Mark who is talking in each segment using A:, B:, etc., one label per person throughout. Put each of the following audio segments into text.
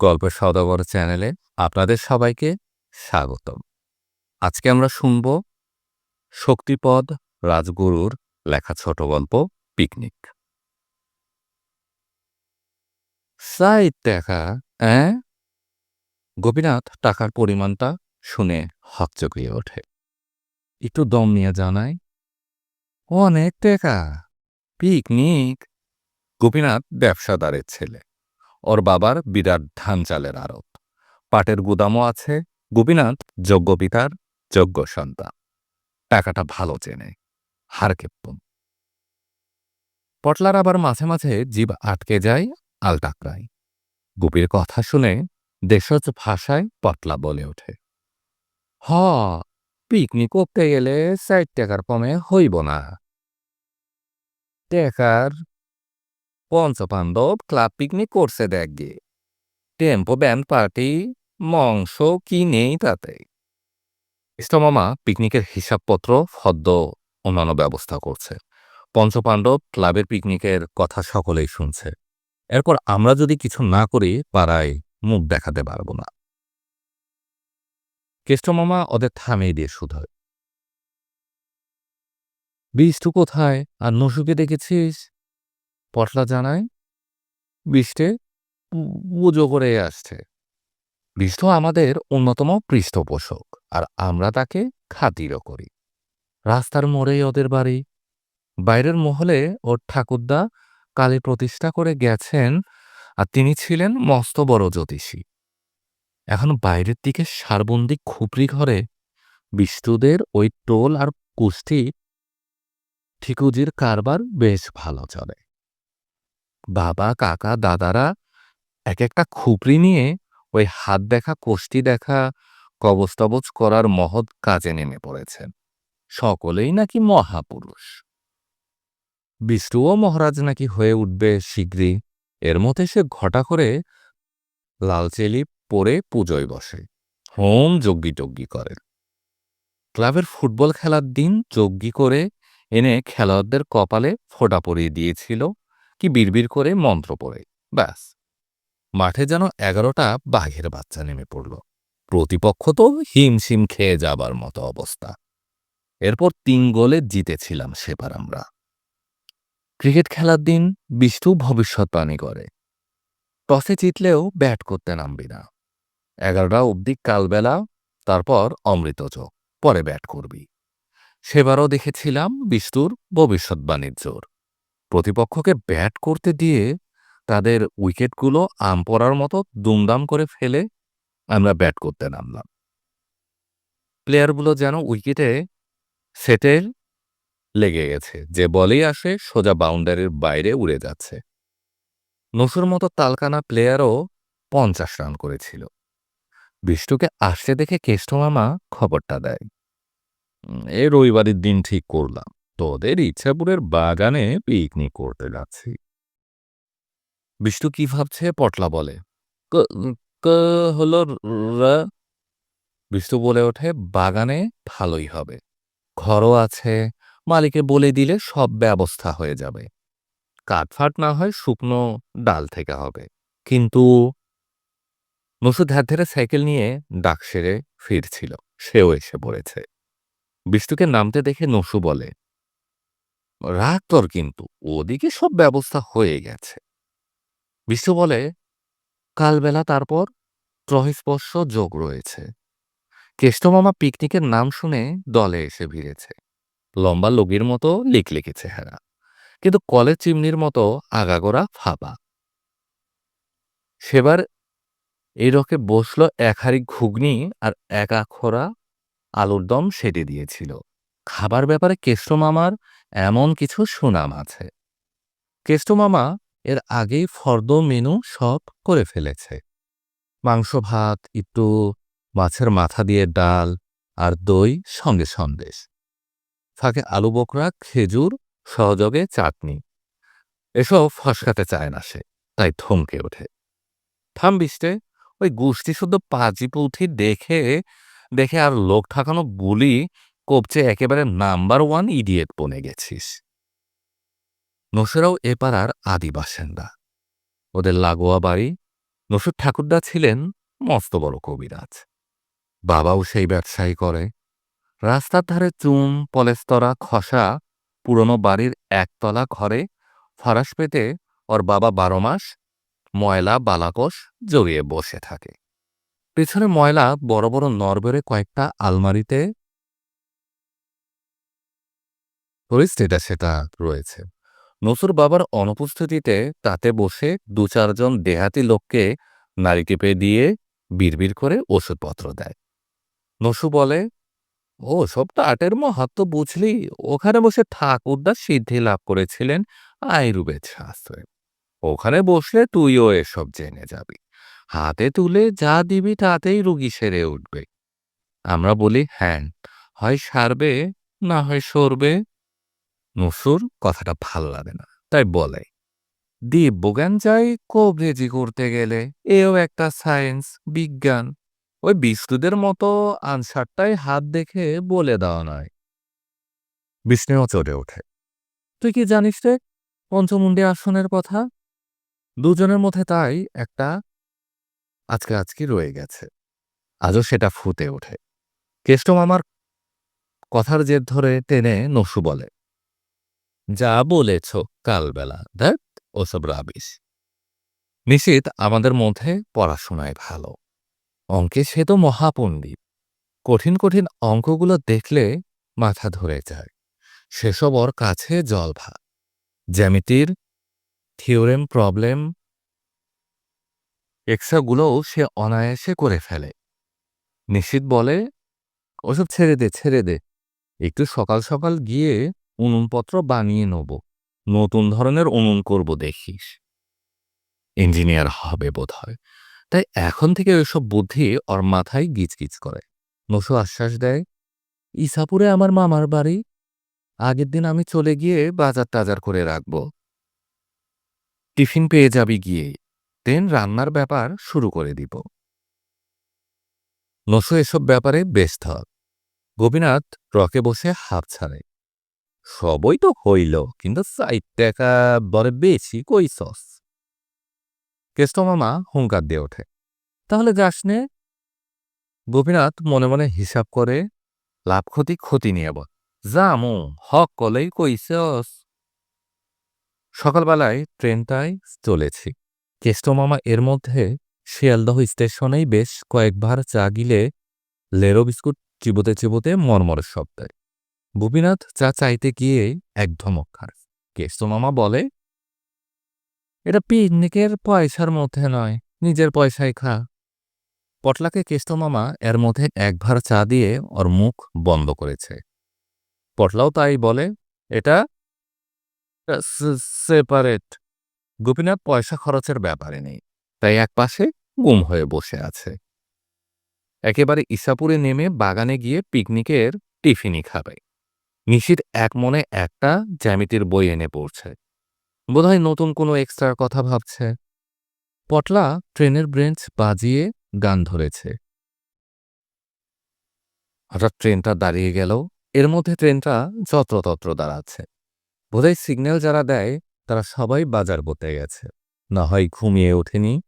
A: গল্পের সদাগর চ্যানেলে আপনাদের সবাইকে স্বাগতম। আজকে আমরা শুনব শক্তিপদ রাজগুরুর লেখা ছোট গল্প পিকনিক। সাইড দেখা হ্যাঁ গোপীনাথ টাকার পরিমাণটা শুনে হকচকিয়ে ওঠে। একটু দম নিয়ে জানায় অনেক টাকা, পিকনিক? গোপীনাথ ব্যবসাদারের ছেলে। ওর বাবার বিরাট ধান চালের আড়ত। পাটের গুদামও আছে, গোপীনাথ যোগ্য পিতার যোগ্য সন্তান। টাকাটা ভালো চেনে, হার কেপ্পন পটলার আবার মাঝে মাঝে জীব আটকে যায় আলটাকরায় গুপির কথা শুনে দেশজ ভাষায় পটলা বলে ওঠে। হ, পিকনিক করতে গেলে ষাট টাকার কমে হইব না। টেকার পঞ্চপাণ্ডব ক্লাব পিকনিক করছে দেখ দেখগে। টেম্পো, ব্যান্ড পার্টি, মাংস কি নেই তাতে? ইষ্টমামা পিকনিকের হিসাবপত্র, ফদ্দ, অন্যান্য ব্যবস্থা করছে। পঞ্চপাণ্ডব ক্লাবের পিকনিকের কথা সকলেই শুনছে। এরপর আমরা যদি কিছু না করি, পাড়ায় মুখ দেখাতে পারব না। কেষ্টমামা ওদের থামিয়ে দিয়ে শুধোয় বিষ্টু কোথায়? আর নসুকে দেখেছিস? পটলা জানায় বৃষ্টে পুজো করে আসছে। বৃষ্ঠ আমাদের অন্যতম পৃষ্ঠপোষক, আর আমরা তাকে খাতিরও করি। রাস্তার মোড়েই ওদের বাড়ি। বাইরের মহলে ওর ঠাকুরদা কালী প্রতিষ্ঠা করে গেছেন, আর তিনি ছিলেন মস্ত বড় জ্যোতিষী। এখন বাইরের দিকে সারবন্দি খুপড়ি ঘরে বিষ্ণুদের ওই টোল আর কুষ্টি ঠিকুজির কারবার বেশ ভালো চলে। বাবা, কাকা, দাদারা এক একটা খুপড়ি নিয়ে ওই হাত দেখা কোষ্টি দেখা কবস্তবজ করার মহৎ কাজে নেমে পড়েছেন সকলেই নাকি মহাপুরুষ। বিষ্ণুও মহারাজ নাকি হয়ে উঠবে শীঘ্রই। এর মধ্যে সে ঘটা করে লালচেলি পরে পুজোয় বসে, হোম যজ্ঞি টজ্ঞি করেন ক্লাবের ফুটবল খেলার দিন যজ্ঞি করে এনে খেলোয়াড়দের কপালে ফোঁটা পরিয়ে দিয়েছিল। কি বিড়বিড় করে মন্ত্র পড়ে, ব্যাস। মাঠে যেন এগারোটা বাঘের বাচ্চা নেমে পড়ল। প্রতিপক্ষ তো হিমশিম খেয়ে যাবার মতো অবস্থা। এরপর তিন গোলে জিতেছিলাম সেবার আমরা। ক্রিকেট খেলার দিন বিষ্ণু ভবিষ্যৎবাণী করে। টসে জিতলেও ব্যাট করতে নামবি না। এগারোটা অবধি কালবেলা, তারপর অমৃত চোখ পরে ব্যাট করবি। সেবারও দেখেছিলাম বিষ্ণুর ভবিষ্যৎবাণীর জোর। প্রতিপক্ষকে ব্যাট করতে দিয়ে তাদের উইকেটগুলো আম পড়ার মতো দুমদাম করে ফেলে আমরা ব্যাট করতে নামলাম। প্লেয়ারগুলো যেন উইকেটে সেটের লেগে গেছে, যে বলেই আসে সোজা বাউন্ডারির বাইরে উড়ে যাচ্ছে। নসুর মতো তালকানা প্লেয়ারও পঞ্চাশ রান করেছিল। বিষ্টুকে আসতে দেখে কেষ্ট মামা খবরটা দেয় এ রবিবারের দিন ঠিক করলাম। তোদের ইচ্ছাপুরের বাগানে পিকনিক করতে যাচ্ছি। বিষ্ণু কি ভাবছে? পটলা বলে। ক হলো বিষ্ণু বলে ওঠে বাগানে ভালোই হবে। ঘরও আছে মালিকে বলে দিলে সব ব্যবস্থা হয়ে যাবে। কাঠফাট না হয় শুকনো ডাল থেকে হবে। কিন্তু নসু ধ্যার ধরে সাইকেল নিয়ে ডাক সেরে ফিরছিল। সেও এসে পড়েছে। বিষ্ণুকে নামতে দেখে নসু বলে রাগ তোর কিন্তু ওদিকে সব ব্যবস্থা হয়ে গেছে। বিষ্ণু বলে, কালবেলা তারপর ত্রহিস্পর্শ যোগ রয়েছে। কেষ্টমামা পিকনিকের নাম শুনে দলে এসে ভিড়েছে। লম্বা লগির মতো লিখলিখে চেহারা, কিন্তু কলের চিমনির মতো আগাগোড়া ফাঁপা। সেবার এই রকে বসল এক হাড়ি ঘুগনি আর এক আখরা আলুর দম সেটে দিয়েছিল। খাবার ব্যাপারে কেষ্টমামার এমন কিছু সুনাম আছে। কেষ্টমামা এর আগেই ফর্দ মেনু সব করে ফেলেছে। মাংস, ভাত একটু মাছের মাথা দিয়ে ডাল আর দই সঙ্গে সন্দেশ। ফাঁকে আলু বকরা, খেজুর, সহযোগে চাটনি। এসব ফসকাতে চায় না সে, তাই থমকে ওঠে। থাম বিষ্টে, ওই গোষ্ঠী শুদ্ধ পাজি পুঁথি দেখে দেখে আর লোক ঠাকানো বুলি কবচে একেবারে নাম্বার ওয়ান ইডিয়েট বনে গেছিস। নসেরাও এ পাড়ার আদি বাসিন্দা ওদের লাগোয়া বাড়ি, নসুর ঠাকুরদা ছিলেন মস্ত বড় কবিরাজ। বাবাও সেই ব্যবসায়ী করে। রাস্তার ধারে চুম পলেস্তরা, খসা, পুরনো বাড়ির একতলা ঘরে ফরাস পেতে ওর বাবা বারো মাস ময়লা, বালাকোষ জড়িয়ে বসে থাকে। পেছনে ময়লা বড় বড় নরবেরে কয়েকটা আলমারিতে পরিস্থিতিটা সেটা রয়েছে। নসুর বাবার অনুপস্থিতিতে তাতে বসে দু চারজন দেহাতি লোককে নারী টিপে দিয়ে বিড়বিড় করে ওষুধপত্র দেয়। নসু বলে, ও, সব আটের মহাত্ম বুঝলি, ওখানে বসে ঠাকুরদা সিদ্ধি লাভ করেছিলেন আয়ুর্বেদ শাস্ত্রে। ওখানে বসলে তুইও এসব জেনে যাবি। হাতে তুলে যা দিবি তাতেই রুগী সেরে উঠবে। আমরা বলি হ্যাঁ হয় সারবে, না হয় সরবে। নসুর কথাটা ভালো লাগে না তাই বলে দিব্যজ্ঞান যাই কবরেজি করতে গেলে এও একটা সায়েন্স বিজ্ঞান। ওই বিষ্ণুদের মতো আনসারটাই হাত দেখে বলে দেওয়া নয়। বিষ্ণুও চড়ে ওঠে। তুই কি জানিস রে পঞ্চমুণ্ডী আসনের কথা? দুজনের মধ্যে তাই একটা আজকে আজকে রয়ে গেছে। আজও সেটা ফুটে ওঠে। কেষ্টম আমার কথার জের ধরে টেনে নসু বলে যা বলেছ কালবেলা দেখ ওসব রাবিস নিশ্চিত আমাদের মধ্যে পড়াশোনায় ভালো। অঙ্কে সে তো মহাপণ্ডিত। কঠিন কঠিন অঙ্কগুলো দেখলে মাথা ধরে যায়। সেসব ওর কাছে জল ভাত। জ্যামিতির থিওরেম প্রবলেম এক্সাগুলোও সে অনায়াসে করে ফেলে। নিশ্চিত বলে, ওসব ছেড়ে দে ছেড়ে দে। একটু সকাল সকাল গিয়ে উনুনপত্র বানিয়ে নেব। নতুন ধরনের উনুন করব, দেখিস। ইঞ্জিনিয়ার হবে বোধ হয় তাই এখন থেকে ওইসব বুদ্ধি ওর মাথায় গিজগিজ করে। নসু আশ্বাস দেয়, ইসাপুরে আমার মামার বাড়ি। আগের দিন আমি চলে গিয়ে বাজার টাজার করে রাখব। টিফিন পেয়ে যাবি গিয়ে। দেন রান্নার ব্যাপার শুরু করে দিব। নসু এসব ব্যাপারে বেশ থাক গোপীনাথ রকে বসে হাফ ছাড়ে। সবই তো হইল, কিন্তু সাইড টাকা বরে বেশি কই সস? কেষ্ট মামা হুঙ্কার দিয়ে ওঠে, তাহলে যাস নে। গোপীনাথ মনে মনে হিসাব করে, লাভ ক্ষতি ক্ষতি নিয়ে বল যামু হক কলেই কইসস সকালবেলায় ট্রেনটায় চলেছি। কেষ্ট মামা এর মধ্যে শিয়ালদহ স্টেশনেই বেশ কয়েকবার চা গিলে লেরো বিস্কুট চিবোতে চিবোতে মরমর শব্দে গোপীনাথ চা চাইতে গিয়ে এক ধমক খায় কেষ্ট মামা বলে, এটা পিকনিকের পয়সার মধ্যে নয়, নিজের পয়সায় খা। পটলাকে কেষ্ট মামা এর মধ্যে একবার চা দিয়ে ওর মুখ বন্ধ করেছে। পটলাও তাই বলে, এটা সেপারেট। গোপীনাথ পয়সা খরচের ব্যাপারে নেই, তাই এক পাশে গুম হয়ে বসে আছে। একেবারে ইসাপুরে নেমে বাগানে গিয়ে পিকনিকের টিফিনই খাবে। নিশিত এক মনে একটা জ্যামিতির বই এনে পড়ছে। বোধহয় নতুন কোনো এক্সট্রার কথা ভাবছে। পটলা ট্রেনের ব্রেঞ্চ বাজিয়ে গান ধরেছে। হঠাৎ ট্রেনটা দাঁড়িয়ে গেল। এর মধ্যে ট্রেনটা যত্রতত্র দাঁড়াচ্ছে। বোধহয় সিগন্যাল যারা দেয়, তারা সবাই বাজার বতে গেছে। না হয় ঘুমিয়ে ওঠেনি।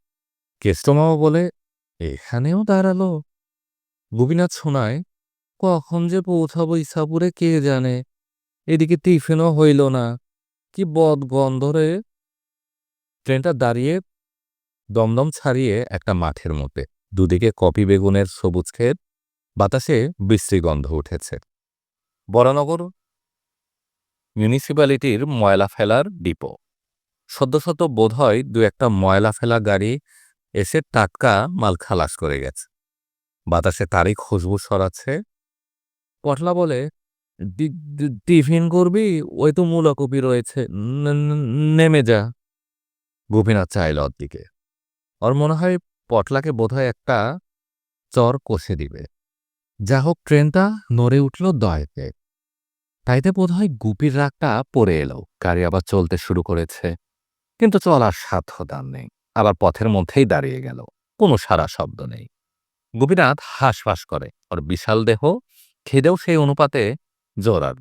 A: কেষ্টমাও বলে, এখানেও দাঁড়াল। গোপীনাথ শোনায় কখন যে পৌঁছাবো ইসাপুরে কে জানে? এদিকে টিফিনও হইল না। কি বদ গন্ধ রে। ট্রেনটা দাঁড়িয়ে দমদম ছাড়িয়ে একটা মাঠের মধ্যে। দুদিকে কপি বেগুনের সবুজ ক্ষেত, বাতাসে বৃষ্টি গন্ধ উঠেছে। বরানগর মিউনিসিপ্যালিটির ময়লা ফেলার ডিপো। সদ্য সদ্য বোধ হয় দু একটা ময়লা ফেলা গাড়ি এসে টাটকা মাল খালাস করে গেছে। বাতাসে তারই খুশবু সরাচ্ছে পটলা বলে "টি- টি- টিফিন করবি, ওই তো মূলকপি রয়েছে নেমে যা। গোপীনাথ চাইল ওর দিকে। ওর মনে হয় পটলাকে বোধহয় একটা চর কষে দিবে। যা হোক, ট্রেনটা নড়ে উঠল দয়েতে। তাইতে বোধহয় গুপির রাগটা পড়ে এলো। গাড়ি আবার চলতে শুরু করেছে। কিন্তু চলার সাধ্য দান নেই। আবার পথের মধ্যেই দাঁড়িয়ে গেল। কোনো সারা শব্দ নেই। গোপীনাথ হাঁসফাঁস করে। ওর বিশাল দেহ খেদেও সেই অনুপাতে জোরার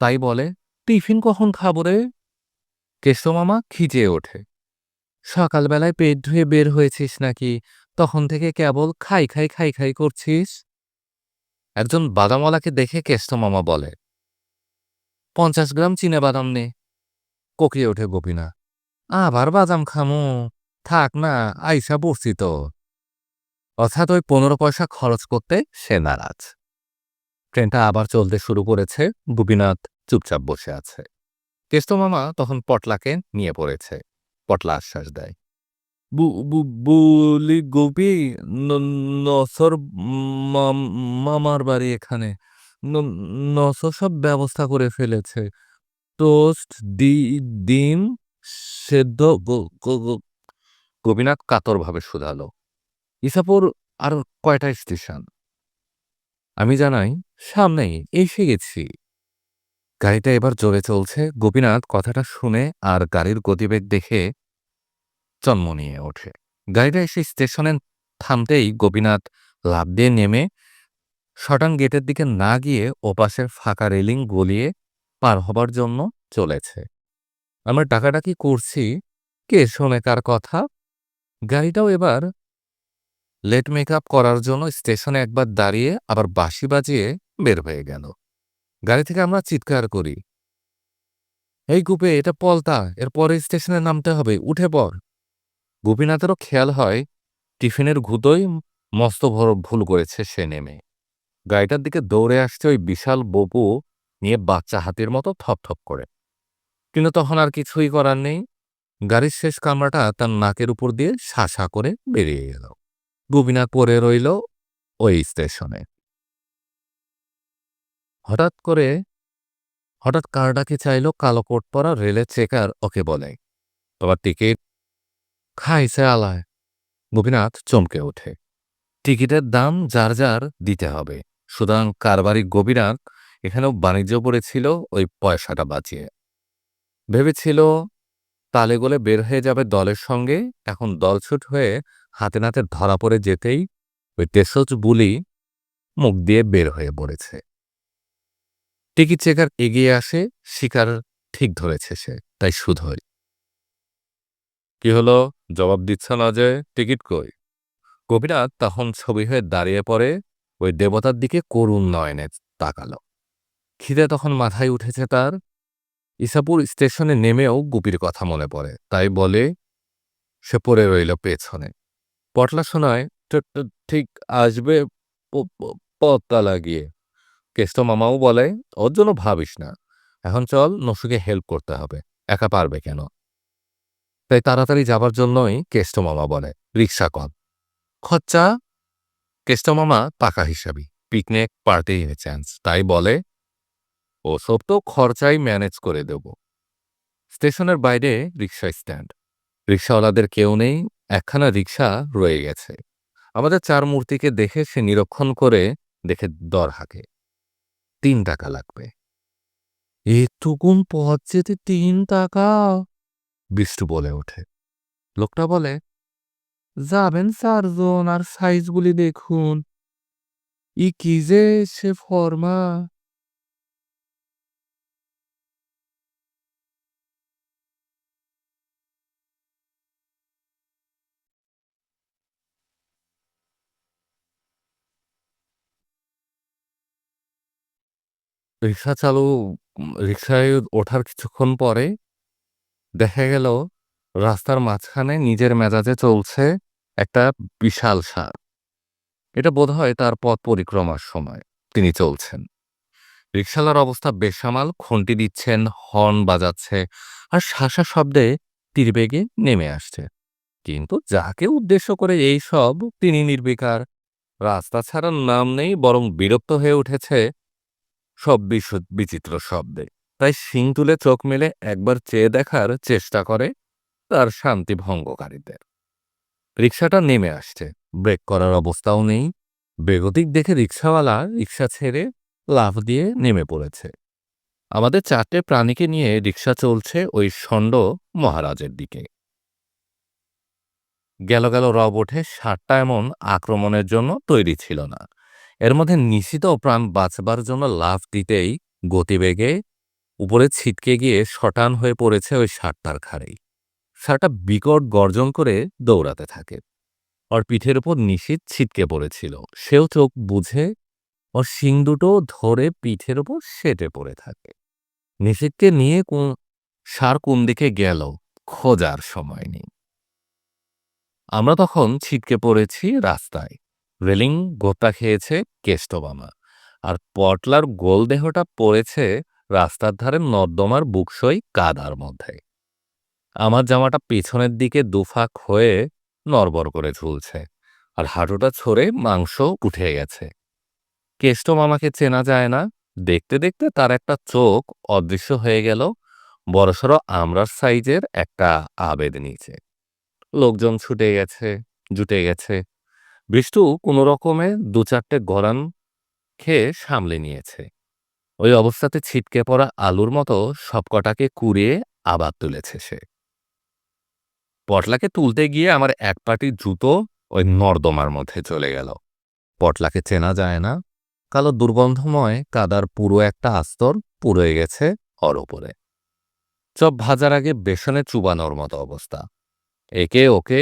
A: তাই বলে, টিফিন কখন খাব রে? কেষ্টমামা খিচিয়ে ওঠে। সকালবেলায় পেট ধুয়ে বের হয়েছিস নাকি? তখন থেকে কেবল খাই খাই খাই খাই করছিস? একজন বাদামওয়ালাকে দেখে কেষ্ট মামা বলে, পঞ্চাশ গ্রাম চিনে বাদাম নে। কোকিয়ে ওঠে গোপীনা আবার বাদাম খামু। থাক না, আইসা পড়ছি তো। অর্থাৎ ওই পনেরো পয়সা খরচ করতে সে নারাজ। ট্রেনটা আবার চলতে শুরু করেছে, গোপীনাথ চুপচাপ বসে আছে। কেষ্ট মামা তখন পটলাকে নিয়ে পড়েছে। পটলা আশ্বাস দেয়। বলি গোপী নসর মামার বাড়ি এখানে। নসর সব ব্যবস্থা করে ফেলেছে। টোস্ট ডিম, সেদ্ধ গোপীনাথ কাতরভাবে শুধালো। ইসাপুর আর কয়টা স্টেশন? আমি জানাই, সামনেই এসে গেছি। গাড়িটা এবার জোরে চলছে। গোপীনাথ কথাটা শুনে আর গাড়ির গতিবেগ দেখে জন্ম নিয়ে ওঠে। গাড়িটা এসে স্টেশনে থামতেই গোপীনাথ লাভ দিয়ে নেমে শটান গেটের দিকে না গিয়ে ওপাশের ফাঁকা রেলিং গলিয়ে পার হবার জন্য চলেছে। আমরা ডাকাডাকি করছি? কে শোনে কার কথা? গাড়িটাও এবার লেট মেকআপ করার জন্য স্টেশনে একবার দাঁড়িয়ে আবার বাঁশি বাজিয়ে বের হয়ে গেল। গাড়ি থেকে আমরা চিৎকার করি। এই গুপে, এটা পলতা এর পরে স্টেশনে নামতে হবে, উঠে পর গোপীনাথেরও খেয়াল হয়, টিফিনের ঘুতোই মস্ত ভর ভুল করেছে সে নেমে। গাড়িটার দিকে দৌড়ে আসছে ওই বিশাল বপু নিয়ে বাচ্চা হাতির মতো থপথপ করে। কিন্তু তখন আর কিছুই করার নেই। গাড়ির শেষ কামরাটা তার নাকের উপর দিয়ে শাসা করে বেরিয়ে গেল গোপীনাথ পরে রইল ওই স্টেশনে। হঠাৎ করে, হঠাৎ কারডাকে চাইল কালো কোট পরা রেলের চেকার ওকে বলে, তোমার টিকিট? খাইছে আলায়। গোপীনাথ চমকে ওঠে। টিকিটের দাম যার যার দিতে হবে। সুতরাং কারবারি গোপীনাথ এখানেও বাণিজ্য পড়েছিল, ওই পয়সাটা বাঁচিয়ে। ভেবেছিল, তালে গোলে বের হয়ে যাবে দলের সঙ্গে। এখন দলছুট হয়ে হাতে নাতে ধরা পড়ে যেতেই ওই তেসজ বুলি মুখ দিয়ে বের হয়ে পড়েছে। টিকিট চেকার এগিয়ে আসে, শিকার ঠিক ধরেছে সে, তাই শুধই কি হলো? জবাব দিচ্ছ না যে টিকিট কই? কবিরাজ তখন ছবি হয়ে দাঁড়িয়ে পড়ে, ওই দেবতার দিকে করুণ নয়নে তাকালো। খিদে তখন মাথায় উঠেছে তার। ইসাপুর স্টেশনে নেমেও গুপির কথা মনে পড়ে, তাই বলে, সে পড়ে রইল পেছনে। পটলা শোনায় ঠিক আসবে পত্তা লাগিয়ে। কেষ্ট মামাও বলে, ওর জন্য ভাবিস না। এখন চল নসুকে হেল্প করতে হবে। একা পারবে কেন? তাই তাড়াতাড়ি যাবার জন্যই কেষ্ট মামা বলে, রিক্সা কল খরচা কেষ্ট মামা পাকা হিসাবি। পিকনিক পার্টি চান্স তাই বলে, ওসব তো খরচাই ম্যানেজ করে দেব। স্টেশনের বাইরে রিক্সা স্ট্যান্ড রিক্সাওয়ালাদের কেউ নেই একখানা রিক্সা রয়ে গেছে। আমাদের চার মূর্তিকে দেখে সে নিরীক্ষণ করে দেখে দর হাঁকে। তিন টাকা লাগবে। এটুকুন পথ যেতে তিন টাকা? বিষ্টু বলে ওঠে। লোকটা বলে, যাবেন চারজন আর সাইজগুলি দেখুন। ই কি যে সে ফর্মা? রিক্সা চালু রিক্সায় ওঠার কিছুক্ষণ পরে দেখা গেল রাস্তার মাঝখানে নিজের মেজাজে চলছে একটা বিশাল সার। এটা বোধহয় তার পথ পরিক্রমার সময় তিনি চলছেন। রিক্সালার অবস্থা বেসামাল খুন্টি দিচ্ছেন, হর্ন বাজাচ্ছে আর শাসা শব্দে তীরবেগে নেমে আসছে। কিন্তু যাকে উদ্দেশ্য করে এই সব, তিনি নির্বিকার। রাস্তা ছাড়ার নাম নেই, বরং বিরক্ত হয়ে উঠেছে সব বিচিত্র শব্দে। তাই শিং তুলে চোখ মেলে একবার চেয়ে দেখার চেষ্টা করে তার শান্তি ভঙ্গকারীদের। রিক্সাটা নেমে আসছে। ব্রেক করার অবস্থাও নেই। বেগতিক দেখে রিক্সাওয়ালা রিক্সা ছেড়ে লাফ দিয়ে নেমে পড়েছে। আমাদের চারটে প্রাণীকে নিয়ে রিক্সা চলছে ওই ষণ্ড মহারাজের দিকে। গেল গেল রব ওঠে সাতটা এমন আক্রমণের জন্য তৈরি ছিল না। এর মধ্যে নিশ্চিত প্রাণ বাঁচবার জন্য লাফ দিতেই গতিবেগে উপরে ছিটকে গিয়ে শটান হয়ে পড়েছে ওই সাতটার খাড়েই ষাঁড়টা বিকট গর্জন করে দৌড়াতে থাকে। ওর পিঠের উপর নিশীত ছিটকে পড়েছিল। সেও চোখ বুঝে ওর শিং দুটো ধরে পিঠের উপর সেটে পড়ে থাকে। নিশীতকে নিয়ে কোন সার কোন দিকে গেল খোঁজার সময় নেই। আমরা তখন ছিটকে পড়েছি রাস্তায়। রেলিং গোতা খেয়েছে কেষ্টবামা আর পটলার গোল দেহটা পড়েছে রাস্তার ধারে নর্দমার বুকসই কাদার মধ্যে। আমার জামাটা পেছনের দিকে দুফাক হয়ে নড়বড় করে ঝুলছে আর হাঁটুটা ছড়ে মাংস উঠে গেছে। কেষ্ট মামাকে চেনা যায় না। দেখতে দেখতে তার একটা চোখ অদৃশ্য হয়ে গেল। বড়সড় আমরার সাইজের একটা আবেদ নিচে। লোকজন ছুটে গেছে, জুটে গেছে। বিষ্টু কোনো রকমে দু চারটে গরান খেয়ে সামলে নিয়েছে। ওই অবস্থাতে ছিটকে পড়া আলুর মতো সবকটাকে কুড়িয়ে আবার তুলেছে সে। পটলাকে তুলতে গিয়ে আমার এক পাটি জুতো ওই নর্দমার মধ্যে চলে গেল। পটলাকে চেনা যায় না, কালো দুর্গন্ধময় কাদার পুরো একটা আস্তর পুড়ে গেছে ওর ওপরে। চপ ভাজার আগে বেসনে চুবানোর মতো অবস্থা। একে ওকে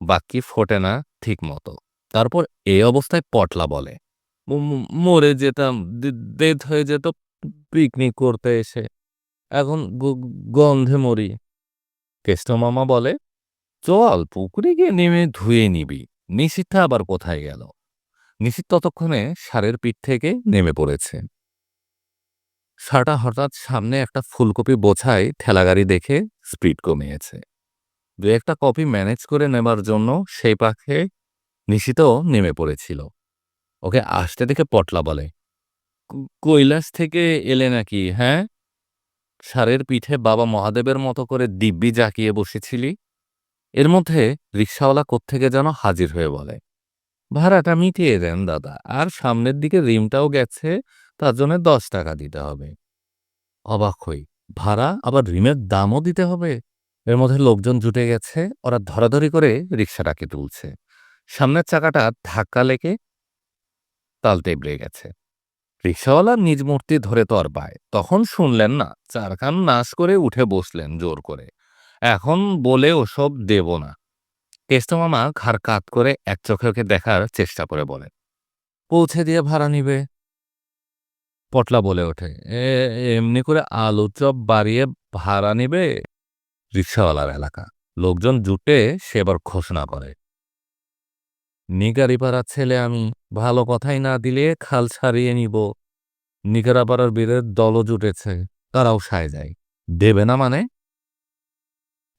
A: বাক্যি ফোটে না ঠিক মতো তারপর এই অবস্থায় পটলা বলে, "ম- ম- মরে যেতাম দেদ হয়ে যেত পিকনিক করতে এসে। এখন গন্ধে মরি। কেষ্ট মামা বলে, চল পুকুরে গিয়ে নেমে ধুয়ে নিবি। নিশিতটা আবার কোথায় গেল? নিশিত ততক্ষণে ষাঁড়ের পিঠ থেকে নেমে পড়েছে। ষাঁড়টা হঠাৎ সামনে একটা ফুলকপি বোঝাই ঠেলাগাড়ি দেখে স্পিড কমিয়েছে। দু একটা কপি ম্যানেজ করে নেবার জন্য সেই পাখে নিশিতও নেমে পড়েছিল। ওকে আসতে দেখে পটলা বলে কৈলাস থেকে এলে নাকি হ্যাঁ? ষাঁড়ের পিঠে বাবা মহাদেবের মতো করে দিব্যি জাকিয়ে বসেছিলি? এর মধ্যে রিক্সাওয়ালা কোত্থেকে যেন হাজির হয়ে বলে, ভাড়াটা মিটিয়ে দেন দাদা, আর সামনের দিকে রিমটাও গেছে, তার জন্য দশ টাকা দিতে হবে। অবাক হই, ভাড়া আবার রিমের দামও দিতে হবে? এর মধ্যে লোকজন জুটে গেছে, ওরা ধরাধরি করে রিক্সাটাকে তুলছে। সামনের চাকাটা ধাক্কা লেগে তালতে তেবড়ে গেছে। রিক্সাওয়ালা নিজ মূর্তি ধরে তো আর পায় তখন শুনলেন না চারখান নাশ করে উঠে বসলেন জোর করে। এখন বলে ওসব দেব না। কেষ্টমামা ঘাড় কাত করে এক চোখে ওকে দেখার চেষ্টা করে বলেন, পৌঁছে দিয়ে ভাড়া নিবে? পটলা বলে ওঠে, "এ, এমনি করে আলু চপ বাড়িয়ে ভাড়া নিবে? রিক্সাওয়ালার এলাকা। লোকজন জুটে সেবার ঘোষণা করে। নিগারিপাড়ার ছেলে আমি, ভালো কথাই না দিলে খাল ছাড়িয়ে নিব। নিগারাপাড়ার বীরের দলও জুটেছে, তারাও সায় যায়। দেবে না মানে?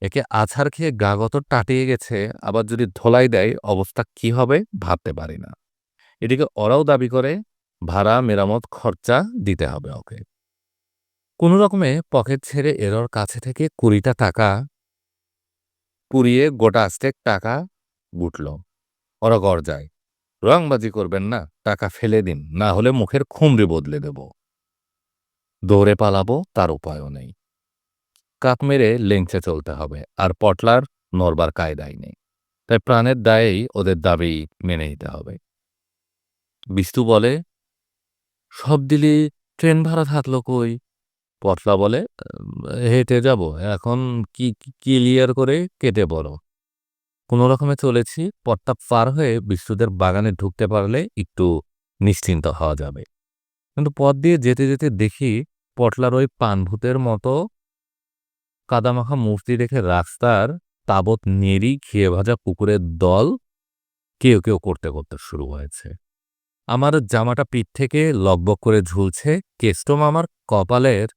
A: একে আছাড় খেয়ে গাগত টাটিয়ে গেছে, আবার যদি ধোলাই দেয়, অবস্থা কি হবে ভাবতে পারি না। এদিকে ওরাও দাবি করে, ভাড়া, মেরামত, খরচা দিতে হবে ওকে। কোনো রকমে পকেট ছেড়ে এরর কাছে থেকে কুড়িটা টাকা পুড়িয়ে গোটা আস্তেক টাকা গুটল। ওরা গড় যায়। রংবাজি করবেন না, টাকা ফেলে দিন, না হলে মুখের খুমড়ি বদলে দেব। দৌড়ে পালাবো, তার উপায়ও নেই। কাপ মেরে লেংচে চলতে হবে, আর পটলার নরবার কায়দাই নেই। তাই প্রাণের দায়েই ওদের দাবি মেনে নিতে হবে। বিস্তু বলে, সব দিলি ট্রেন ভাড়া থাকল কই? পটলা বলে, হেঁটে যাব, এখন কি ক্লিয়ার করে কেটে পড়ো কোনো রকমে চলেছি, পথটা পার হয়ে বিষ্ণুদের বাগানে ঢুকতে পারলে একটু নিশ্চিন্ত হওয়া যাবে। কিন্তু পথ দিয়ে যেতে যেতে দেখি পটলার ওই পানভূতের মতো কাদামাখা মূর্তি রেখে রাস্তার তাবৎ নেড়ি খেয়ে ভাজা কুকুরের দল কেউ কেউ করতে করতে শুরু হয়েছে। আমার জামাটা পিঠ থেকে লকবক করে ঝুলছে কেষ্টম আমার কপালের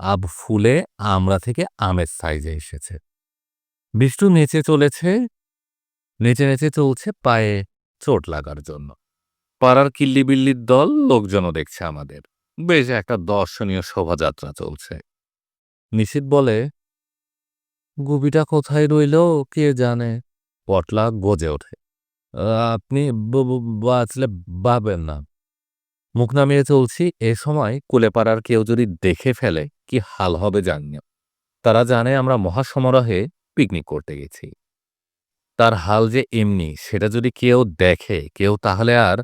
A: আব ফুলে আমড়া থেকে আমের সাইজে এসেছে। বিষ্ণু নেচে চলেছে নেচে নেচে চলছে পায়ে চোট লাগার জন্য। পাড়ার কিল্লিবিল্লির দল লোকজনও দেখছে আমাদের। বেশ একটা দর্শনীয় শোভাযাত্রা চলছে। নিশিত বলে গুবিটা কোথায় রইল কে জানে? পটলা গজে ওঠে। আপনি বাঁচলে ভাবেন না। মুখ নামিয়ে চলছি, এ সময় কুলেপাড়ার কেউ যদি দেখে ফেলে, কি হাল হবে জানি তারা জানে আমরা মহাসমারোহে পিকনিক করতে গেছি। তার হাল যে এমনি, সেটা যদি কেউ দেখে, কেউ তাহলে আর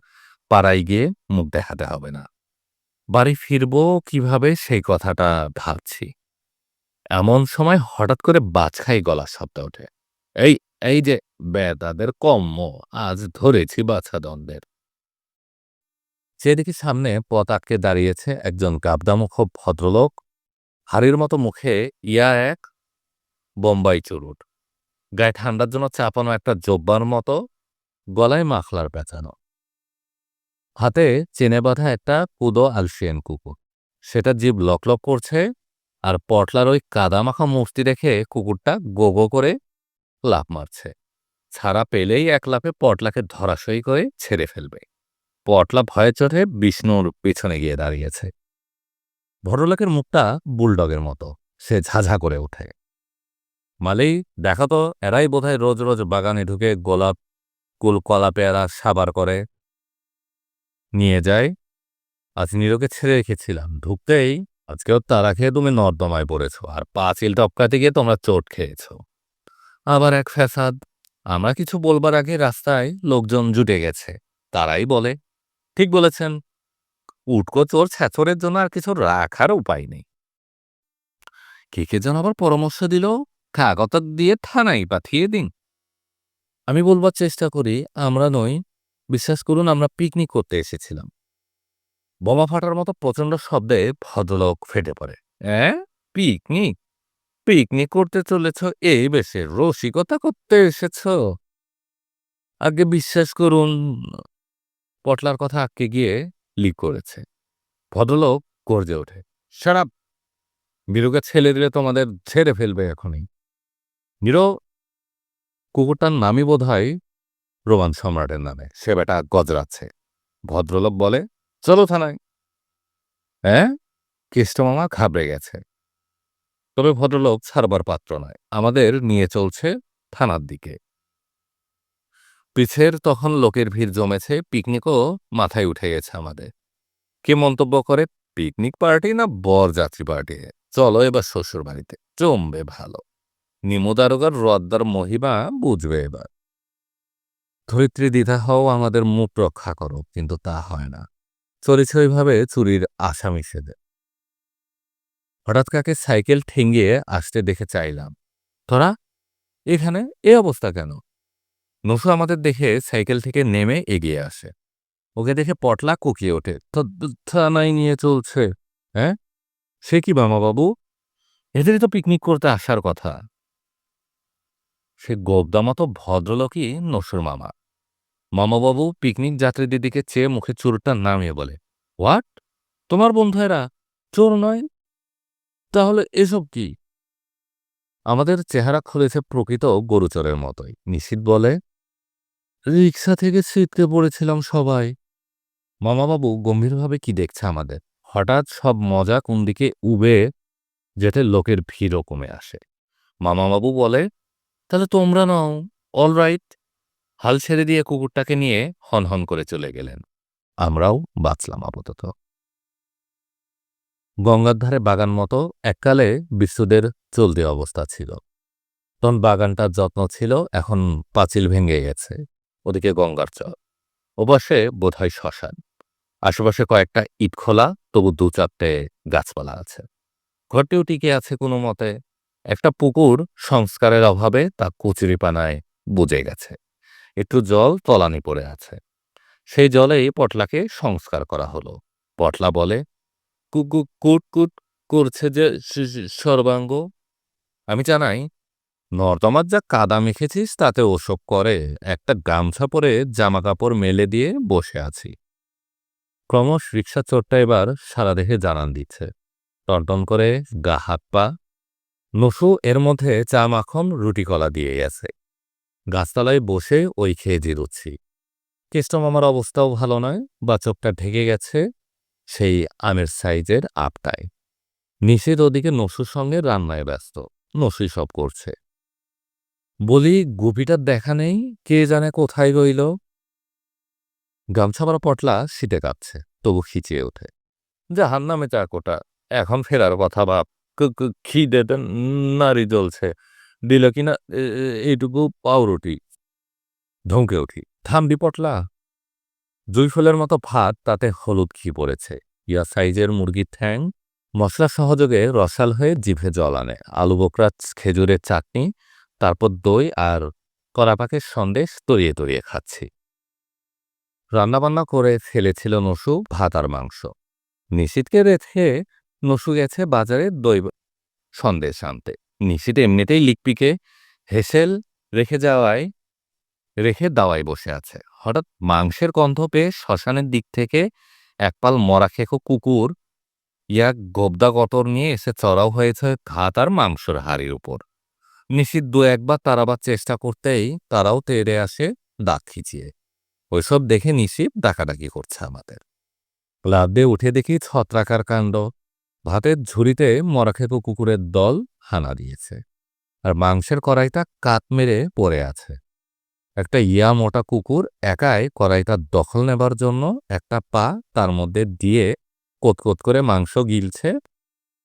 A: পাড়ায় গিয়ে মুখ দেখাতে হবে না। বাড়ি ফিরব কীভাবে সেই কথাটা ভাবছি। এমন সময় হঠাৎ করে বাজখাই গলার শব্দ ওঠে। এই এই যে বেদাদের কম্ম, আজ ধরেছি বাছা দণ্ডের সেদিকে সামনে পথ দাঁড়িয়েছে একজন গাবদামুখ ভদ্রলোক, হাড়ির মতো মুখে ইয়া এক বোম্বাই চুরুট গায়ে ঠান্ডার জন্য চাপানো একটা জব্বার মতো গলায় মাখলার পেঁচানো। হাতে চেনে বাঁধা একটা কুদো আলসিয়ান কুকুর। সেটা জীব লকলক করছে আর পটলার ওই কাদামাখা মূর্তি দেখে কুকুরটা গো গো করে লাফ মারছে। ছাড়া পেলেই এক লাফে পটলাকে ধরাশয়ী করে ছেড়ে ফেলবে। পটলা ভয়ে চড়ে বিষ্ণুর পিছনে গিয়ে দাঁড়িয়েছে। ভদ্রলোকের মুখটা বুলডগের মতো। সে ঝাঝা করে ওঠে। মালি দেখা তো, এরাই বোধহয় রোজ রোজ বাগানে ঢুকে গোলাপ, কুল, কলা, পেয়ারা সাবার করে নিয়ে যায়। আজ নীরকে ছেড়ে রেখেছিলাম। ঢুকতেই আজকেও তারা খেয়ে তুমি নর্দমায় পড়েছ আর পাঁচিল টপকাতে গিয়ে তোমরা চোট খেয়েছ। আবার এক ফ্যাসাদ, আমরা কিছু বলবার আগে রাস্তায় লোকজন জুটে গেছে। তারাই বলে, ঠিক বলেছেন। উটকো চোর ছ্যাচরের জন্য আর কিছু রাখার উপায় নেই। কে কে যেন আবার পরামর্শ দিল কাগজ দিয়ে থানায় পাঠিয়ে দিন। আমি বলবার চেষ্টা করি, আমরা নই, বিশ্বাস করুন, আমরা পিকনিক করতে এসেছিলাম। বোমা ফাটার মতো প্রচণ্ড শব্দে ভদ্রলোক ফেটে পড়ে। হ্যাঁ পিকনিক পিকনিক করতে চলেছ? এই বেশে রসিকতা করতে এসেছ? আগে বিশ্বাস করুন, পটলার কথা আটকে গিয়ে লিক করেছে। ভদ্রলোক গর্জে ওঠে সারাপ বীরুকে ছেলে দিলে তোমাদের ছেড়ে ফেলবে এখনই। নিরো, কুকুরটার নামই বোধ হয় রোমান সম্রাটের নামে। সে বেটা গজরাচ্ছে। ভদ্রলোক বলে, চলো থানায়। হ্যাঁ? কেষ্টমামা ঘাবড়ে গেছে। তবে ভদ্রলোক ছাড়বার পাত্র নয়। আমাদের নিয়ে চলছে থানার দিকে। পিছের তখন লোকের ভিড় জমেছে, পিকনিকও মাথায় উঠে গেছে আমাদের। কে মন্তব্য করে, পিকনিক পার্টি না বর যাত্রী পার্টি? চলো এবার শ্বশুর বাড়িতে জমবে ভালো। নিমদারোগার রদ্দার মহিমা বুঝবে এবার। ধরিত্রী দ্বিধা হও আমাদের মুখ রক্ষা করো কিন্তু তা হয় না। চলেছে ওইভাবে চুরির আসামি সেদে। হঠাৎ কাকে সাইকেল ঠেঙ্গিয়ে আসতে দেখে চাইলাম, তোরা, এখানে? এ অবস্থা কেন? নসু আমাদের দেখে সাইকেল থেকে নেমে এগিয়ে আসে। ওকে দেখে পটলা কুকিয়ে ওঠে থানায় নিয়ে চলছে হ্যাঁ? সে কি বাবু এদেরই তো পিকনিক করতে আসার কথা। সে গোবদামতো ভদ্রলোকই নসুর মামা। মামাবাবু পিকনিক যাত্রীদের দিকে চেয়ে মুখে চুরটা নামিয়ে বলে, হোয়াট? তোমার বন্ধু এরা? চোর নয়? তাহলে এসব কি? আমাদের চেহারা খুলেছে প্রকৃত গরুচরের মতোই নিশিত বলে। রিক্সা থেকে ছিটকে পড়েছিলাম সবাই। মামাবাবু গম্ভীরভাবে কি দেখছে আমাদের? হঠাৎ সব মজা কোন দিকে উবে, যেতে লোকের ভিড়ও কমে আসে। মামাবাবু বলে তাহলে তোমরা নাও অল রাইট হাল ছেড়ে দিয়ে কুকুরটাকে নিয়ে হনহন করে চলে গেলেন। আমরাও বাঁচলাম আপাতত। গঙ্গার ধারে বাগান মতো এককালে বিশ্বদের চলতি অবস্থা ছিল। তখন বাগানটার যত্ন ছিল, এখন পাঁচিল ভেঙে গেছে, ওদিকে গঙ্গার চর ওপাশে বোধহয় শ্মশান, আশেপাশে কয়েকটা ইট খোলা তবু দু চারটে গাছপালা আছে। ঘরটিও টিকে আছে কোনো মতে। একটা পুকুর সংস্কারের অভাবে তা কচুরিপানায় বুঝে গেছে। একটু জল তলানি পড়ে আছে। সেই জলেই পটলাকে সংস্কার করা হলো। পটলা বলে, কুকু কুট কুট করছে যে সর্বাঙ্গ। আমি জানাই, নর্দমার যা কাদা মেখেছিস তাতে ওসব করে একটা গামছা পরে জামা কাপড় মেলে দিয়ে বসে আছি। ক্রমশ রিক্সা চোরটা এবার সারা দেহে জানান দিচ্ছে। টনটন করে গা হাত পা নসু এর মধ্যে চা মাখন, রুটি কলা দিয়ে গেছে গাছতলায় বসে ওই খেয়ে জিরুচ্ছি কেষ্টম আমার অবস্থাও ভালো নয়, বা চোখটা ঢেকে গেছে সেই আমের সাইজের আপটায়। নিষেধ ওদিকে নসুর সঙ্গে রান্নায় ব্যস্ত, নসুই সব করছে। বলি, গুপিটার দেখা নেই, কে জানে কোথায় রইল? গামছাপাড়া পটলা শীতে কাঁপছে, তবু খিচিয়ে ওঠে। জাহান নামে চাকোটা এখন ফেরার কথা ভাব। খিদে নারী জ্বলছে। দিল কিনা এইটুকু পাউরুটি। ধমকে উঠি, থামবি পটলা। জুইফলের মতো ভাত, তাতে হলুদ ঘি পড়েছে। ইয়া সাইজের মুরগির ঠ্যাং। মশলা সহযোগে রসাল হয়ে জিভে জল আনে। আলু বোকরা, খেজুরের চাটনি, তারপর দই আর করাপাকের সন্দেশ তরিয়ে তরিয়ে খাচ্ছি। রান্নাবান্না করে ফেলেছিল নসু, ভাত আর মাংস। নিশিতকে রেখে নসু গেছে বাজারে দই সন্দেশ আনতে। নিশিত এমনিতেই লিকপিকে হেসেল রেখে যাওয়ায়, রেখে দাওয়ায় বসে আছে। হঠাৎ মাংসের গন্ধ পেয়ে শ্মশানের দিক থেকে একপাল মরা খেকো কুকুর ইয়া গোবদা কটর নিয়ে এসে চড়াও হয়েছে ভাত আর মাংসর হাড়ির উপর। নিশিত দু একবার তারাবার চেষ্টা করতেই তারাও তেড়ে আসে দাঁত খিচিয়ে। ওইসব দেখে নিশিত ডাকাডাকি করছে আমাদের। লাভ উঠে দেখি ছত্রাকার কাণ্ড। ভাতের ঝুড়িতে মরাখেকো কুকুরের দল হানা দিয়েছে আর মাংসের কড়াইটা কাত মেরে পড়ে আছে। একটা ইয়া মোটা কুকুর একাই কড়াইটা দখল নেবার জন্য একটা পা তার মধ্যে দিয়ে কোতকোত করে মাংস গিলছে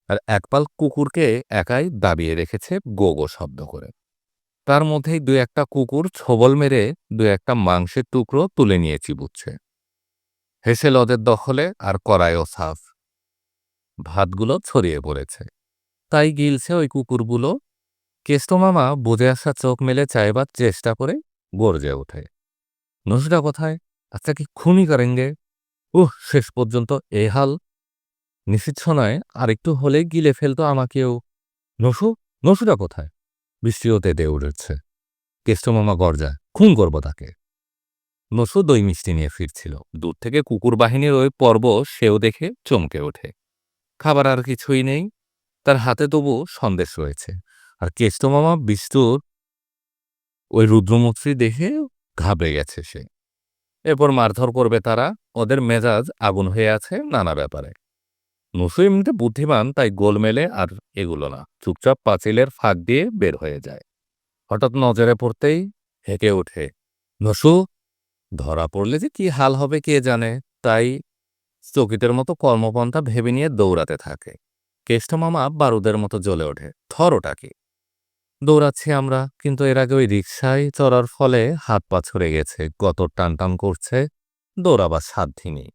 A: আর একপাল কুকুরকে একাই দাবিয়ে রেখেছে গো গো শব্দ করে। তার মধ্যেই দু একটা কুকুর ছোবল মেরে দু একটা মাংসের টুকরো তুলে নিয়ে চিবুচ্ছে। হেসে ওদের দখলে আর কড়াইও সাফ। ভাতগুলো ছড়িয়ে পড়েছে। তাই গিলছে ওই কুকুরগুলো। কেষ্ট মামা বুঝে আসা চোখ মেলে চাইবার চেষ্টা করে গর্জে ওঠে। নসুটা কোথায়? আচ্ছা কি খুনি করেঙ্গে? উহ, শেষ পর্যন্ত এ হাল। আর একটু হলেই গিলে ফেলতো আমাকেও। নসু নসুটা কোথায়? বৃষ্টিও তেতে উঠেছে। কেষ্টমামা গরজা খুন করব তাকে। নসু দই মিষ্টি নিয়ে ফিরছিল। দূর থেকে কুকুর বাহিনীর ওই পর্ব সেও দেখে চমকে ওঠে। খাবার আর কিছুই নেই। তার হাতে তবু সন্দেশ রয়েছে। আর কেষ্টমামা বিস্তুর ওই রুদ্রমূর্তি দেখে ঘাবড়ে গেছে সে। এরপর মারধর করবে তারা। ওদের মেজাজ আগুন হয়ে আছে নানা ব্যাপারে। নসু এমনিতে বুদ্ধিমান, তাই গোল মেলে আর এগুলো না। চুপচাপ পাঁচিলের ফাঁক দিয়ে বের হয়ে যায়। হঠাৎ নজরে পড়তেই হেঁকে ওঠে। নসু, ধরা পড়লে যে কি হাল হবে কে জানে? তাই চকিতের মতো কর্মপন্থা ভেবে নিয়ে দৌড়াতে থাকে। কেষ্ট মামা বারুদের মতো জ্বলে ওঠে। থর ওটা কি? দৌড়াচ্ছি আমরা, কিন্তু এর আগে ওই রিক্সায় চড়ার ফলে হাত পা ছড়ে গেছে গত টান টান করছে, দৌড়াবার সাধ্যি নেই।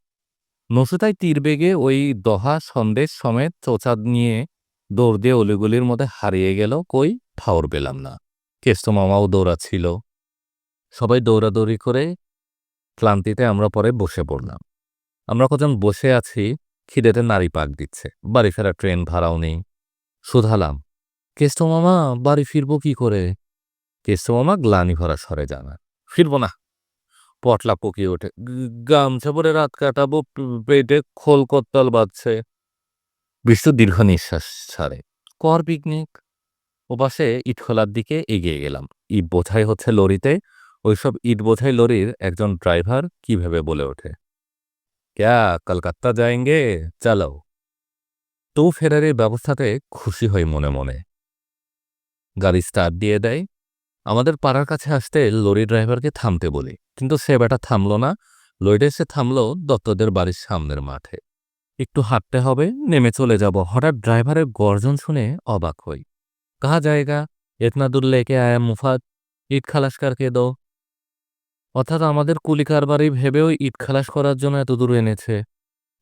A: নসুতাই তীর বেগে ওই দহা সন্দেশ সমেত চোচাদ নিয়ে দৌড় দিয়ে অলিগুলির মধ্যে হারিয়ে গেল, কই? ঠাউর পেলাম না। কেষ্ট মামাও দৌড়াচ্ছিল। সবাই দৌড়াদৌড়ি করে ক্লান্তিতে আমরা পরে বসে পড়লাম। আমরা কজন বসে আছি, খিদেতে নারী পাক দিচ্ছে। বাড়ি ফেরা ট্রেন ভাড়াও নেই। শুধালাম। কেষ্ট মামা বাড়ি ফিরবো কি করে? কেষ্ট মামা গ্লানি ভরা সরে জানা ফিরবো না। পটলা পকিয়ে ওঠে। গামছা পরে রাত কাটাবো পেটে খোল কত্তাল বাজছে। বিষ্ণু দীর্ঘ নিঃশ্বাস ছাড়ে। কর পিকনিক। ও ওপাশে ইটখোলার দিকে এগিয়ে গেলাম। ইট বোঝাই হচ্ছে লরিতে। ওইসব ইট বোঝাই লরির একজন ড্রাইভার কীভাবে বলে ওঠে। ক্যা কলকাতা যায়েঙ্গে চালাও তো ফেরারের ব্যবস্থাতে খুশি হই মনে মনে গাড়ি স্টার্ট দিয়ে দেয় আমাদের পাড়ার কাছে আসতে লরি ড্রাইভারকে থামতে বলি কিন্তু সে বেটা থামল না লরিটা এসে থামল দত্তদের বাড়ির সামনের মাঠে একটু হাঁটতে হবে নেমে চলে যাব হঠাৎ ড্রাইভারের গর্জন শুনে অবাক হই কাহা জায়গা ইতনা দূর লেকে আয়া মুফাত ইট খালাস কে দো অর্থাৎ আমাদের কুলিকার বাড়ি ভেবেও ইট খালাস করার জন্য এত দূর এনেছে।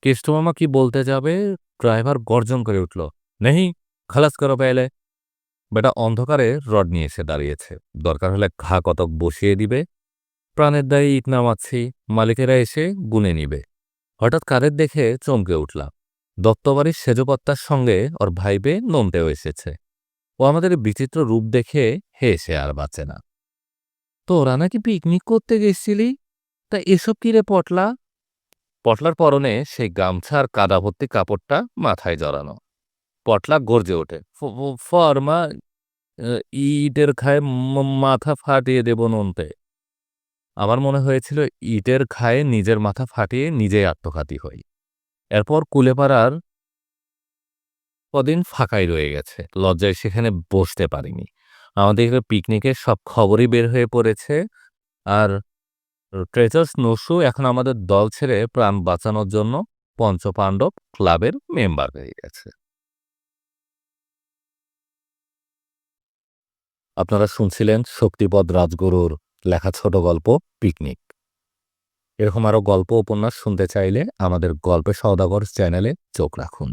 A: কেষ্টমামা কি বলতে যাবে? ড্রাইভার গর্জন করে উঠল, নেহি, খালাস করো পেলে। বেটা অন্ধকারে রড নিয়ে এসে দাঁড়িয়েছে। দরকার হলে ঘা কতক বসিয়ে দিবে। প্রাণের দায়ে ইট নামাচ্ছি, মালিকেরা এসে গুনে নিবে। হঠাৎ কাদের দেখে চমকে উঠলাম। দত্তবাড়ির সেজপত্তার সঙ্গে ওর ভাইবে নমতেও এসেছে। ও আমাদের বিচিত্র রূপ দেখে হেসে আর বাঁচে না। তো ওরা নাকি পিকনিক করতে গেছিলি? তা এসব কি রে পটলা? পটলার পরনে সেই গামছা আর কাদা ভর্তি কাপড়টা মাথায় জড়ানো। পটলা গর্জে ওঠে, "ফ- ফ- ফর্মা ইটের খায় মাথা ফাটিয়ে দেব নন্তে। আমার মনে হয়েছিল ইটের খায়ে নিজের মাথা ফাটিয়ে নিজেই আত্মঘাতী হই। এরপর কুলেপাড়ার কদিন ফাঁকাই রয়ে গেছে, লজ্জায় সেখানে বসতে পারিনি। আমাদের এখানে পিকনিকের সব খবরই বের হয়ে পড়েছে। আর ট্রেজার্স নসু এখন আমাদের দল ছেড়ে প্রাণ বাঁচানোর জন্য পঞ্চপাণ্ডব ক্লাবের মেম্বার হয়ে গেছে। আপনারা শুনছিলেন শক্তিপদ রাজগুরুর লেখা ছোট গল্প পিকনিক এরকম আরও গল্প উপন্যাস শুনতে চাইলে আমাদের গল্পে সওদাগর চ্যানেলে চোখ রাখুন।